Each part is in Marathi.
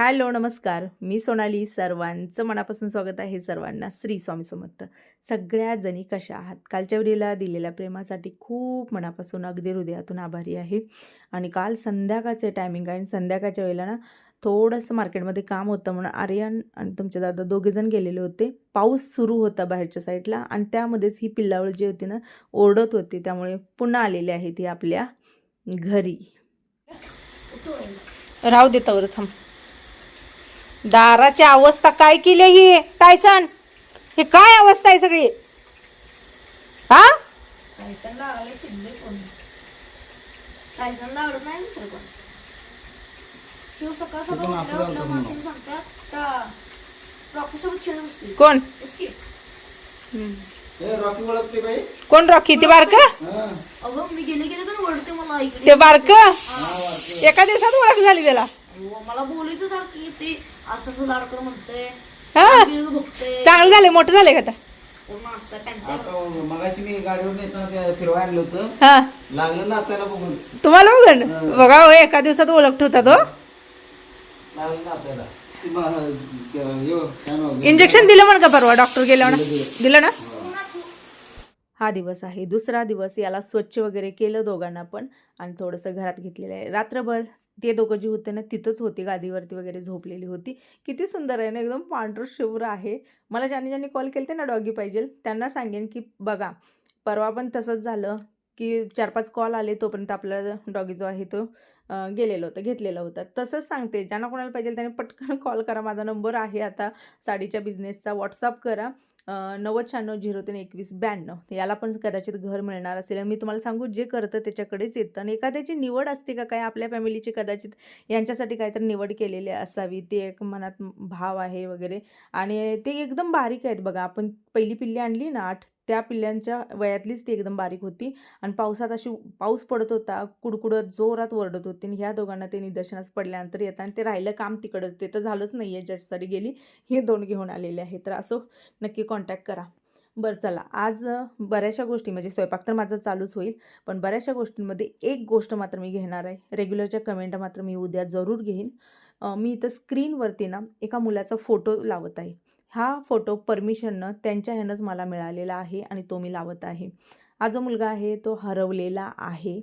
हॅलो नमस्कार. मी सोनाली सर्वांचं मनापासून स्वागत आहे सर्वांना. श्री स्वामी समर्थ. सगळ्या जणी कशा आहात? कालच्या वेळेला दिलेल्या प्रेमासाठी खूप मनापासून अगदी हृदयातून आभारी आहे. आणि काल संध्याकाळचे टायमिंग आहे आणि संध्याकाळच्या वेळेला ना थोडंसं मार्केटमध्ये काम होतं म्हणून आर्यन आणि तुमचे दादा दोघेजण गेलेले होते. पाऊस सुरू होता बाहेरच्या साईडला आणि त्यामध्येच ही पिल्लावळ जी होती ना ओरडत होती. त्यामुळे पुन्हा आलेली आहे ती आपल्या घरी. राहू देतावर थांब. दाराची अवस्था काय केली ही? टायसन हे काय अवस्था आहे सगळी? हा? टायसन लागले चिडले कोण? टायसन आवडत नाही दुसरं कोण? किंवा सकाळ सकाळ पण असं उठल्यावर झालं आपल्या तसं मातीने सांगतात रॉकी सोबत खेळत असते कोण? ए रॉकी ओळखते बाई? कोण रॉकी? ते बारक? हा. अगं मी गेले गेले तर ओढते मला इकडे. ते बारक? हा. एका दिवसात ओळख झाली त्याला. अहो, मला बोलायचं सारखं ते असं असं लाडकर म्हणतंय. हा. बघतंय. चांगलं झालंय मोठं झालंय का आता? पूर्ण असं पॅन्ट आता मगाशी मी गाडीवर नेताना ते फिरवा आणलं होतं. हा. लागलं नाचायला बघून. तुम्हाला बघ बघा हो एका दिवसात ओळख होता तो लागलं नाचायला. ती ब- हे- काय नाव? इंजेक्शन दिलं म्हण का परवा? डॉक्टर ना? दिलं. दिलं. ना? हा दिवस आहे. दुसरा दिवस याला स्वच्छ वगैरे केलं दोघांना पण आणि थोडंसं घरात घेतलेलं आहे. रात्रभर ते दोघं जी होते ना तिथंच होती. गादीवरती वगैरे झोपलेली होती. किती सुंदर आहे ना एकदम पांढरं शिवर आहे. मला ज्याने ज्यांनी कॉल केले ना डॉगी पाहिजे त्यांना सांगेन की बघा परवा पण तसंच झालं की चार पाच कॉल आले तोपर्यंत आपला डॉगी जो आहे तो गेलेलं होतं घेतलेलं होतं. तसंच सांगते. ज्यांना कोणाला पाहिजे त्याने पटकन कॉल करा. माझा नंबर आहे आता. साडीच्या बिझनेसचा. व्हॉट्सअप करा. नव्वद शहाण्णव झिरो तीन एकवीस ब्याण्णव. याला पण कदाचित घर मिळणार असेल. आणि मी तुम्हाला सांगू जे करतं त्याच्याकडेच येतं. आणि एखाद्याची निवड असते का काय? आपल्या फॅमिलीची कदाचित यांच्यासाठी काहीतरी निवड केलेली असावी. ते एक मनात भाव आहे वगैरे. आणि ते एकदम बारीक आहेत बघा. आपण पहिली पिल्ली आणली ना आठ त्या पिल्ल्यांच्या वयातलीच ती एकदम बारीक होती. आणि पावसात अशी पाऊस पडत होता कुडकुडत जोरात ओरडत होती. आणि ह्या दोघांना ते निदर्शनास पडल्यानंतर येतात आणि ते राहिलं काम तिकडंच. ते तर झालंच नाही आहे ज्याच्यासाठी गेली. हे दोन घेऊन आलेले आहे तर असो नक्की कॉन्टॅक्ट करा. बरं चला. आज बऱ्याचशा गोष्टी म्हणजे स्वयंपाक तर माझा चालूच होईल. पण बऱ्याचशा गोष्टींमध्ये एक गोष्ट मात्र मी घेणार आहे. रेग्युलरच्या कमेंट मात्र मी उद्या जरूर घेईन. मी इथं स्क्रीनवरती ना एका मुलाचा फोटो लावत आहे. हा फोटो परमिशननं त्यांच्या ह्यानंच मला मिळालेला आहे आणि तो मी लावत आहे. हा जो मुलगा आहे तो हरवलेला आहे.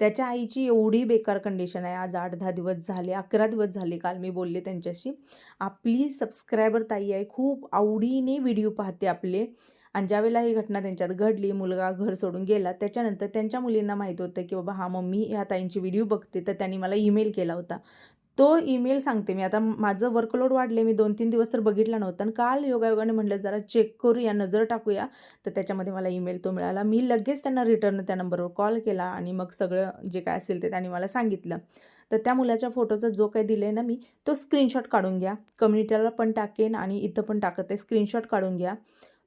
त्याच्या आईची एवढी बेकार कंडिशन आहे. आज आठ दहा दिवस झाले अकरा दिवस झाले काल मी बोलले त्यांच्याशी. आपली सबस्क्रायबर ताई आहे. खूप आवडीने व्हिडिओ पाहते आपले. आणि ज्यावेळेला ही घटना त्यांच्यात घडली मुलगा घर सोडून गेला त्याच्यानंतर त्यांच्या मुलींना माहीत होतं की बाबा हा मम्मी ह्या ताईंची व्हिडिओ बघते. तर त्यांनी मला ईमेल केला होता. तो ईमेल सांगते मी. आता माझं वर्कलोड वाढले मी दोन तीन दिवस तर बघितला नव्हता. आणि काल योगायोगाने म्हटलं जरा चेक करूया नजर टाकूया. तर त्याच्यामध्ये मला ईमेल तो मिळाला. मी लगेच त्यांना रिटर्न त्या नंबरवर कॉल केला आणि मग सगळं जे काय असेल ते त्यांनी मला सांगितलं. तर त्या मुलाच्या फोटोचा जो काही दिलं आहे ना मी तो स्क्रीनशॉट काढून घ्या. कम्युनिटीला पण टाकेन आणि इथं पण टाकत आहे. स्क्रीनशॉट काढून घ्या.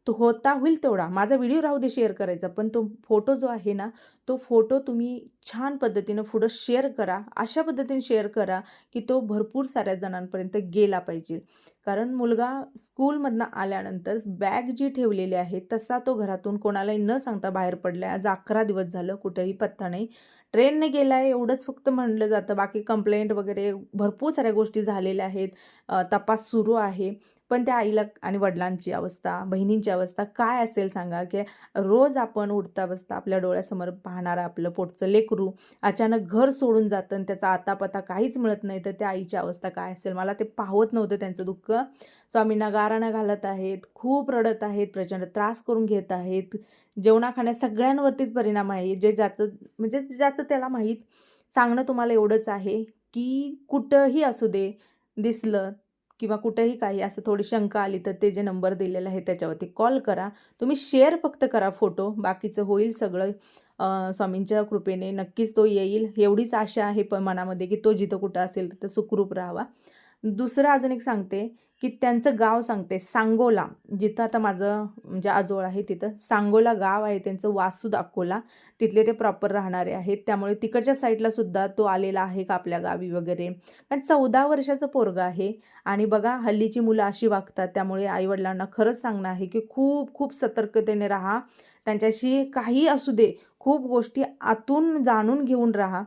तो होता होईल तेवढा. माझा व्हिडिओ राहू दे शेअर करायचा. पण तो फोटो जो आहे ना तो फोटो तुम्ही छान पद्धतीनं पुढं शेअर करा. अशा पद्धतीने शेअर करा की तो भरपूर साऱ्या जणांपर्यंत गेला पाहिजे. कारण मुलगा स्कूलमधनं आल्यानंतर बॅग जी ठेवलेली आहे तसा तो घरातून कोणालाही न सांगता बाहेर पडला आहे आज अकरा दिवस झालं कुठेही पत्ता नाही. ट्रेनने गेला आहे एवढंच फक्त म्हणलं जातं. बाकी कंप्लेंट वगैरे भरपूर साऱ्या गोष्टी झालेल्या आहेत. तपास सुरू आहे. पण त्या आईला आणि वडिलांची अवस्था बहिणींची अवस्था काय असेल सांगा की रोज आपण उठता बसता आपल्या डोळ्यासमोर पाहणारं आपलं पोटचं लेकरू अचानक घर सोडून जातं आणि त्याचा आतापता काहीच मिळत नाही तर त्या आईची अवस्था काय असेल? मला ते पाहत नव्हतं त्यांचं दुःख. स्वामींना गाराणं घालत आहेत खूप रडत आहेत प्रचंड त्रास करून घेत आहेत. जेवणाखाण्या सगळ्यांवरतीच परिणाम आहे. जे ज्याचं म्हणजे ज्याचं त्याला माहीत सांगणं तुम्हाला एवढंच आहे की कुठंही असू दे दिसलं किंवा कुठेही काही असं थोडी शंका आली तर ते जे नंबर दिलेला आहे त्याच्यावरती कॉल करा. तुम्ही शेअर फक्त करा फोटो. बाकीचं होईल सगळं. स्वामींच्या कृपेने नक्कीच तो येईल. एवढीच आशा आहे प मनामध्ये की तो जिथं कुठं असेल तिथं सुखरूप राहावा. दुसरं अजून एक सांगते की त्यांचं गाव सांगते सांगोला. जिथं आता माझं म्हणजे आजोळ आहे तिथं सांगोला गाव आहे त्यांचं वासू दाखोला तिथले ते प्रॉपर राहणारे आहेत. त्यामुळे तिकडच्या साईडला सुद्धा तो आलेला आहे का आपल्या गावी वगैरे. कारण चौदा वर्षाचं पोरगं आहे. आणि बघा हल्लीची मुलं अशी वागतात. त्यामुळे आईवडिलांना खरंच सांगणं आहे की खूप खूप सतर्कतेने राहा. त्यांच्याशी काही असू दे. खूप गोष्टी आतून जाणून घेऊन राहा.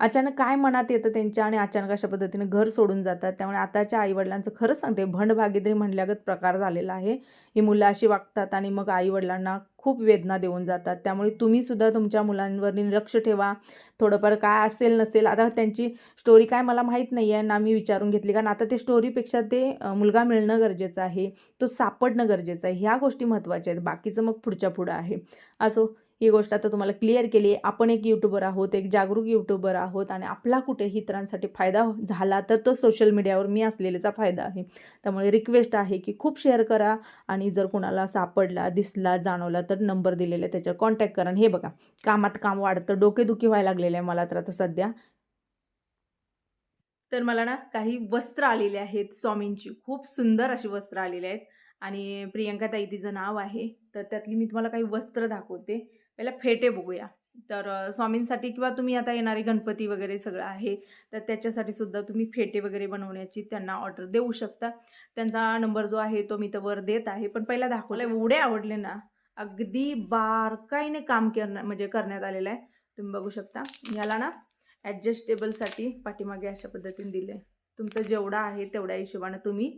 अचानक काय मनात येतं त्यांच्या आणि अचानक अशा पद्धतीने घर सोडून जातात? त्यामुळे आताच्या आईवडिलांचं खरंच सांगते भंड भागीदारी म्हणल्यागत प्रकार झालेला आहे. ही मुलं अशी वागतात आणि मग आईवडिलांना खूप वेदना देऊन जातात. त्यामुळे तुम्हीसुद्धा तुमच्या मुलांवर लक्ष ठेवा. थोडंफार काय असेल नसेल आता त्यांची स्टोरी काय मला माहीत नाही आहे ना मी विचारून घेतली. कारण आता ते स्टोरीपेक्षा ते मुलगा मिळणं गरजेचं आहे तो सापडणं गरजेचं आहे. ह्या गोष्टी महत्त्वाच्या आहेत. बाकीचं मग पुढच्या पुढं आहे. असो ही गोष्ट आता तुम्हाला क्लिअर केली आपण एक यूट्यूबर आहोत एक जागरूक यूट्यूबर आहोत आणि आपला कुठेही इतरांसाठी फायदा झाला तर तो सोशल मीडियावर मी असलेल्याचा फायदा आहे. त्यामुळे रिक्वेस्ट आहे की खूप शेअर करा आणि जर कोणाला सापडला दिसला जाणवला तर नंबर दिलेला आहे त्याच्यावर कॉन्टॅक्ट करा. हे बघा कामात काम वाढतं डोकेदुखी व्हायला लागलेलं आहे मला तर आता सध्या. तर मला ना काही वस्त्र आलेले आहेत स्वामींची. खूप सुंदर अशी वस्त्र आलेली आहेत. आणि प्रियंका ताई तिचं नाव आहे. तर त्यातली मी तुम्हाला काही वस्त्र दाखवते. पहिला फेटे बघूया. तर स्वामींसाठी किंवा तुम्ही आता येणारे गणपती वगैरे सगळं आहे तर त्याच्यासाठी सुद्धा तुम्ही फेटे वगैरे बनवण्याची त्यांना ऑर्डर देऊ शकता. त्यांचा नंबर जो आहे तो मी तर वर देत आहे पण पहिला दाखवला एवढे आवडले ना अगदी बारकाईने काम करणं म्हणजे करण्यात आलेलं आहे. तुम्ही बघू शकता. ह्याला ना ॲडजस्टेबलसाठी पाठीमागे अशा पद्धतीने दिले तुमचं जेवढा आहे तेवढ्या हिशोबानं तुम्ही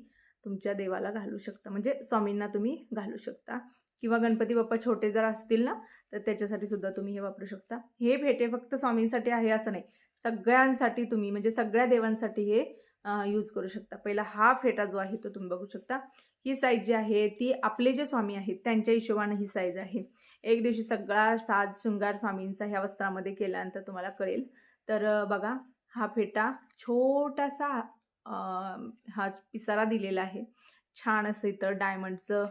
तुमच्या देवाला घालू शकता. म्हणजे स्वामींना तुम्ही घालू शकता. किंवा गणपती बाप्पा छोटे जर असतील ना तर त्याच्यासाठी सुद्धा तुम्ही हे वापरू शकता. हे भेटे फक्त स्वामींसाठी आहे असं नाही. सगळ्यांसाठी तुम्ही म्हणजे सगळ्या देवांसाठी हे यूज करू शकता. पहिला हा फेटा जो आहे तो तुम्ही बघू शकता. ही साईज जी आहे ती आपले जे स्वामी आहेत त्यांच्या हिशोबाने ही साईज आहे. एक दिवशी सगळा साज शृंगार स्वामींचा ह्या वस्त्रामध्ये केल्यानंतर तुम्हाला कळेल. तर बघा हा फेटा छोटासा हा पिसारा दिलेला आहे. छान असं इथं डायमंडचं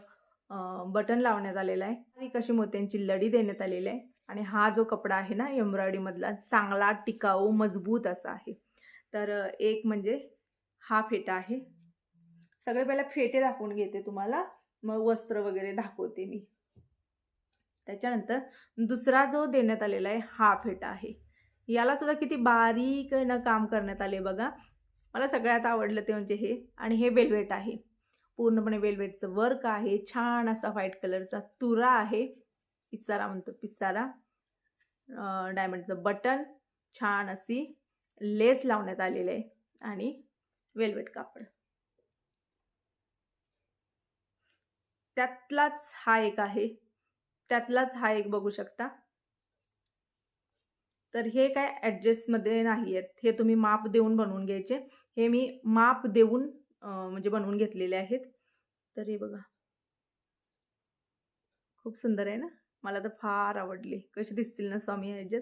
बटन लावण्यात आलेलं आहे. आणि कशी मोत्यांची लडी देण्यात आलेली आहे. आणि हा जो कपडा आहे ना एम्ब्रॉयडरीमधला चांगला टिकाऊ मजबूत असा आहे. तर एक म्हणजे हा फेटा आहे. सगळे पहिला फेटे दाखवून घेते तुम्हाला. मग वस्त्र वगैरे दाखवते मी. त्याच्यानंतर दुसरा जो देण्यात आलेला आहे हा फेटा आहे. याला सुद्धा किती बारीक न काम करण्यात आले बघा. मला सगळ्यात आवडलं ते म्हणजे हे. आणि हे वेल्वेट आहे. पूर्णपणे वेल्वेटचं वर्क आहे. छान असा व्हाईट कलरचा तुरा आहे. पिसारा म्हणतो पिसारा. डायमंडचं बटन छान अशी लेस लावण्यात आलेली आहे. आणि वेल्वेट कापड. त्यातलाच हा एक आहे. त्यातलाच हा एक बघू शकता. तर हे काय ॲडजस्टमध्ये नाही आहेत हे तुम्ही माप देऊन बनवून घ्यायचे. हे मी माप देऊन म्हणजे बनवून घेतलेले आहेत. तर हे बघा. खूप सुंदर आहे ना? मला तर फार आवडले. कसे दिसतील ना स्वामी ह्याच्यात?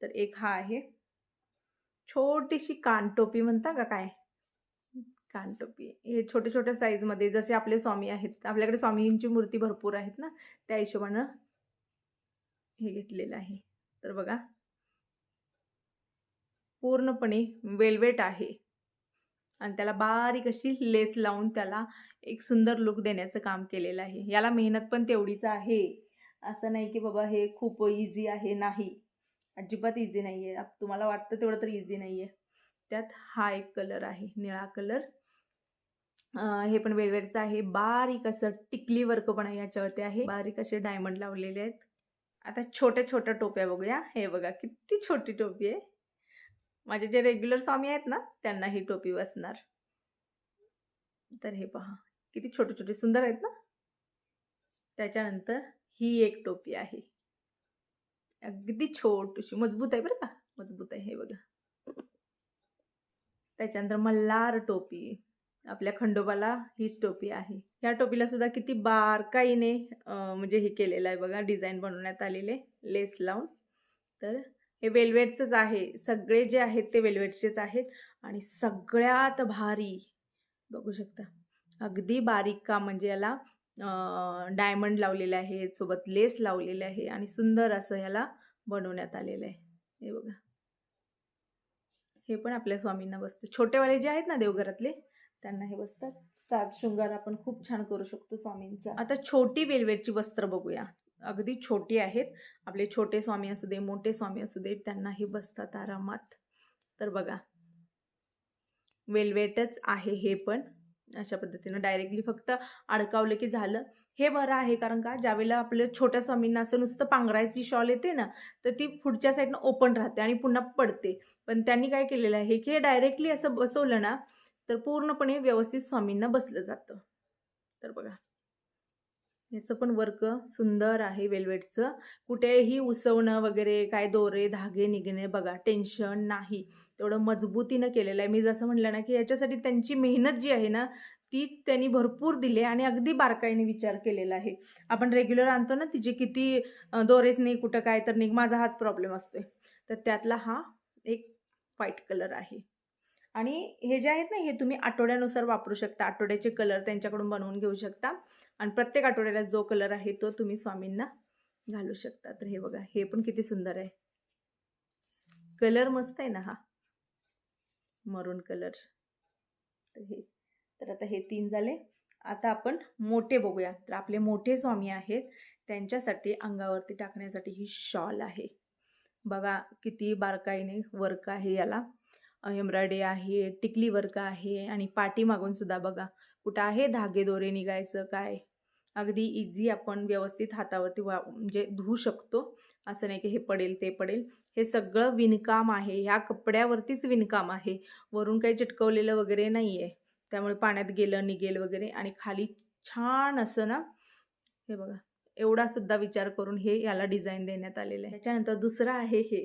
तर एक हा आहे. छोटीशी कानटोपी म्हणता का काय? कानटोपी. हे छोटे छोट्या साईजमध्ये जसे आपले स्वामी आहेत आपल्याकडे स्वामींची मूर्ती भरपूर आहेत ना? त्या हिशोबानं हे घेतलेलं आहे. तर बघा. पूर्णपणे वेल्वेट आहे. आणि त्याला बारीक अशी लेस लावून त्याला एक सुंदर लुक देण्याचं काम केलेलं आहे. याला मेहनत पण तेवढीच आहे. असं नाही की बाबा हे खूप इझी आहे नाही. अजिबात इझी नाही आहे तुम्हाला वाटतं तेवढं तर इझी नाही आहे त्यात हा एक कलर आहे निळा कलर हे पण वेलवेटचं आहे. बारीक असं टिकली वर्क पण आहे याच्यावरती आहे. बारीक असे डायमंड लावलेले आहेत. आता छोट्या छोट्या टोप्या बघूया. हे बघा किती छोटी टोपी आहे. माझे जे रेग्युलर स्वामी आहेत ना त्यांना ही टोपी बसणार. तर हे पहा किती छोटे छोटे सुंदर आहेत ना? त्याच्यानंतर ही एक टोपी आहे. अगदी छोटीशी मजबूत आहे बरं का? मजबूत आहे हे बघा. त्याच्यानंतर मल्हार टोपी. आपल्या खंडोबाला हीच टोपी आहे. ह्या टोपीला सुद्धा किती बारकाईने म्हणजे हे केलेलं आहे बघा डिझाईन बनवण्यात आलेले लेस लावून. तर हे वेल्वेटचंच आहे. सगळे जे आहेत ते वेल्वेटचेच आहेत. आणि सगळ्यात भारी बघू शकता अगदी बारीक का म्हणजे याला डायमंड लावलेले आहे सोबत लेस लावलेले आहे आणि सुंदर असं याला बनवण्यात आलेलं आहे. हे बघा. हे पण आपल्या स्वामींना बसतं. छोटेवाले जे आहेत ना देवघरातले त्यांना हे बसतात. सात शृंगार आपण खूप छान करू शकतो स्वामींचा. आता छोटी वेल्वेटची वस्त्र बघूया. अगदी छोटी आहेत. आपले छोटे स्वामी असू दे मोठे स्वामी असू दे त्यांनाही बसतात आरामात. तर बघा वेलवेटच आहे हे पण. अशा पद्धतीनं डायरेक्टली फक्त अडकावलं की झालं. हे बरं आहे कारण का ज्यावेळेला आपल्या छोट्या स्वामींना असं नुसतं पांघरायची शॉल येते ना तर ती पुढच्या साईडनं ओपन राहते आणि पुन्हा पडते. पण त्यांनी काय केलेलं आहे की हे डायरेक्टली असं बसवलं ना तर पूर्णपणे व्यवस्थित स्वामींना बसलं जातं. तर बघा याचं पण वर्क सुंदर आहे वेल्वेटचं. कुठेही उसवणं वगैरे काय दोरे धागे निघणे बघा टेन्शन नाही. तेवढं मजबूतीनं केलेलं आहे. मी जसं म्हटलं ना की याच्यासाठी त्यांची मेहनत जी आहे ना ती त्यांनी भरपूर दिली आणि अगदी बारकाईने विचार केलेला आहे. आपण रेग्युलर आणतो ना तिचे किती दोरेच नाही कुठं काय तर नाही माझा हाच प्रॉब्लेम असतोय. तर त्यातला हा एक व्हाईट कलर आहे. आणि हे जे आहेत ना हे तुम्ही आठवड्यानुसार वापरू शकता. आठवड्याचे कलर त्यांच्याकडून बनवून घेऊ शकता. आणि प्रत्येक आठवड्याला जो कलर आहे तो तुम्ही स्वामींना घालू शकता. तर हे बघा हे पण किती सुंदर आहे. कलर मस्त आहे ना हा. मरून कलर तर हे तर आता हे तीन झाले. आता आपण मोठे बघूया. तर आपले मोठे स्वामी आहेत त्यांच्यासाठी अंगावरती टाकण्यासाठी ही शॉल आहे. बघा किती बारकाईने वर्क आहे याला. एम्ब्रॉयडरी आहे टिकली वर्क आहे आणि पाठी मागून सुद्धा बघा कुठं आहे धागे दोरे निघायचं काय? अगदी इझी आपण व्यवस्थित हातावरती वा म्हणजे धुवू शकतो. असं नाही की हे पडेल ते पडेल. हे सगळं विणकाम आहे. ह्या कपड्यावरतीच विणकाम आहे. वरून काही चिटकवलेलं वगैरे नाही आहे त्यामुळे पाण्यात गेलं निघेल वगैरे आणि खाली छान असं ना हे बघा एवढा सुद्धा विचार करून हे याला डिझाईन देण्यात आलेलं आहे. त्याच्यानंतर दुसरं आहे हे.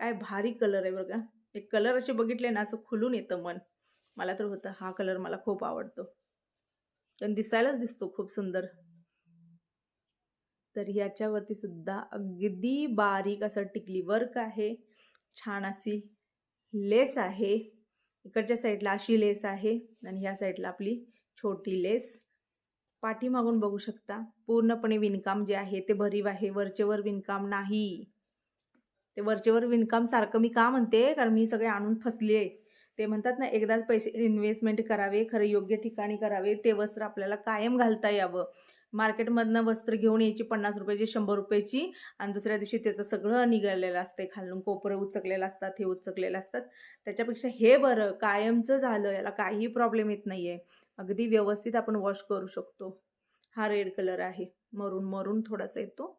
काय भारी कलर आहे बघा ते कलर असे बघितले ना असं खुलून येतं मन. मला तर होतं हा कलर मला खूप आवडतो. कारण दिसायलाच दिसतो खूप सुंदर. तर ह्याच्यावरती सुद्धा अगदी बारीक असं टिकली वर्क आहे. छान अशी लेस आहे. इकडच्या साईडला अशी लेस आहे आणि ह्या साईडला आपली छोटी लेस पाठीमागून बघू शकता पूर्णपणे विणकाम जे आहे ते भरीव आहे वरचेवर विणकाम नाही. ते वरचेवर विणकाम सारखं मी का म्हणते? कारण मी सगळे आणून फसले आहे ते म्हणतात ना एकदाच पैसे इन्व्हेस्टमेंट करावे खरं योग्य ठिकाणी करावे ते वस्त्र आपल्याला कायम घालता यावं. मार्केटमधनं वस्त्र घेऊन यायची पन्नास रुपयाची शंभर रुपयाची आणि दुसऱ्या दिवशी त्याचं सगळं निघालेलं असते खालून कोपरं उचकलेलं असतात हे उचकलेलं असतात. त्याच्यापेक्षा हे बरं कायमचं झालं याला काही प्रॉब्लेम येत नाही आहे अगदी व्यवस्थित आपण वॉश करू शकतो. हा रेड कलर आहे. मरून मरून थोडासा येतो.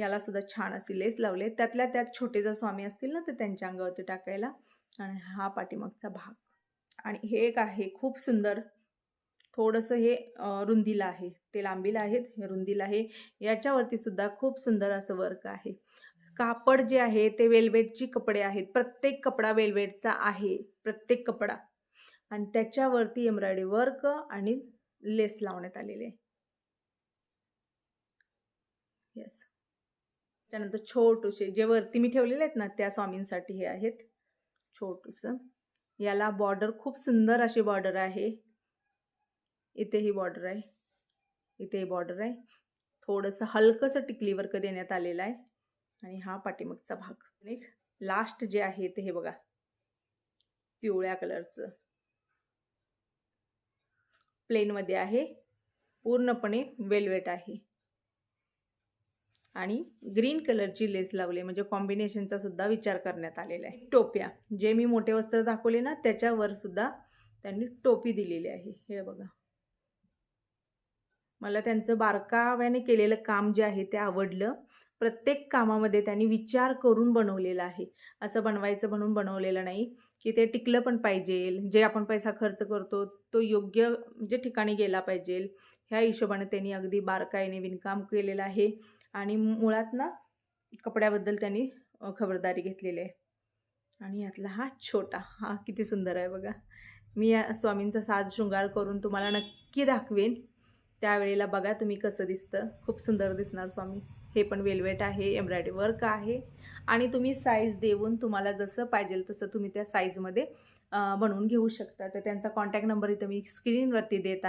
याला सुद्धा छान अशी लेस लावले. त्यातल्या त्यात छोटे जर स्वामी असतील ना तर त्यांच्या अंगावरती टाकायला. आणि हा पाठीमागचा भाग. आणि हे एक आहे खूप सुंदर. थोडंसं हे रुंदीला आहे. ते लांबीला आहेत हे रुंदीला आहे. याच्यावरती सुद्धा खूप सुंदर असं वर्क आहे. कापड जे आहे ते वेल्वेटची कपडे आहेत. प्रत्येक कपडा वेल्वेटचा आहे. प्रत्येक कपडा. आणि त्याच्यावरती एम्ब्रॉयडरी वर्क आणि लेस लावण्यात आलेले आहे. येस त्यानंतर छोटूसे जे वरती मी ठेवलेले आहेत ना त्या स्वामींसाठी हे आहेत. छोटूसं. याला बॉर्डर खूप सुंदर अशी बॉर्डर आहे. इथेही बॉर्डर आहे. इथेही बॉर्डर आहे. थोडंसं हलकंसं टिकली वर्क देण्यात आलेलं आहे. आणि हा पाठीमागचा भाग. एक लास्ट जे आहे ते हे बघा. पिवळ्या कलरचं. प्लेनमध्ये आहे. पूर्णपणे वेलवेट आहे. आणि ग्रीन कलरची लेस लावली म्हणजे कॉम्बिनेशनचा सुद्धा विचार करण्यात आलेला आहे. टोप्या जे मी मोठे वस्त्र दाखवले ना त्याच्यावर सुद्धा त्यांनी टोपी दिलेली आहे. हे बघा. मला त्यांचं बारकाव्याने केलेलं काम जे आहे ते आवडलं. प्रत्येक कामामध्ये त्यांनी विचार करून बनवलेला आहे. असं बनवायचं म्हणून बनवलेलं नाही की ते टिकलं पण पाहिजे. जे आपण पैसा खर्च करतो तो योग्य म्हणजे ठिकाणी गेला पाहिजे. ह्या हिशोबाने त्यांनी अगदी बारकाईने विणकाम केलेलं आहे. आणि मुळात ना कपड्याबद्दल त्यांनी खबरदारी घेतलेली आहे. आणि यातला हा छोटा हा किती सुंदर आहे बघा. मी या स्वामींचा साज शृंगार करून तुम्हाला नक्की दाखवेन. त्यावेळेला बघा तुम्ही कसं दिसतं. खूप सुंदर दिसणार स्वामी. हे पण वेलवेट आहे एम्ब्रॉयडरी वर्क आहे. आणि तुम्ही साईज देऊन तुम्हाला जसं पाहिजे तसं तुम्ही त्या साईजमध्ये बनवून घेऊ शकता. तर त्यांचा कॉन्टॅक्ट नंबर इथं मी स्क्रीनवरती देत आहे.